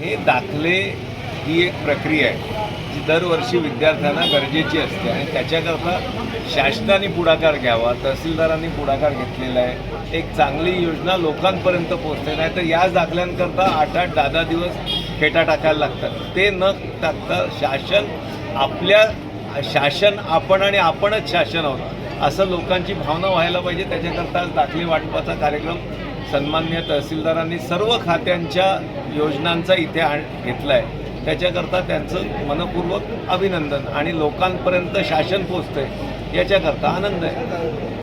हे दाखले ही एक प्रक्रिया जी दरवर्षी विद्यार्थ्यांना गरजेची असते आणि त्याच्याकरता शासनाने पुढाकार घ्यावा तहसीलदारांनी पुढाकार घेतलेला आहे. एक चांगली योजना लोकांपर्यंत पोहोचते नाही तर याच दाखल्यांकरता आठ आठ दहा दहा दिवस खेटा टाकायला लागतात. ते न टाकता शासन आपल्या शासन आपण आणि आपणच शासन आहोत असं लोकांची भावना व्हायला पाहिजे. त्याच्याकरता आज दाखले वाटपाचा कार्यक्रम सन्मान्य तहसीलदारांनी सर्व खात्यांच्या योजनांचा इथे आण घेतला आहे त्याच्याकरता त्यांचं मनपूर्वक अभिनंदन आणि लोकांपर्यंत शासन पोचतंय याच्याकरता आनंद आहे.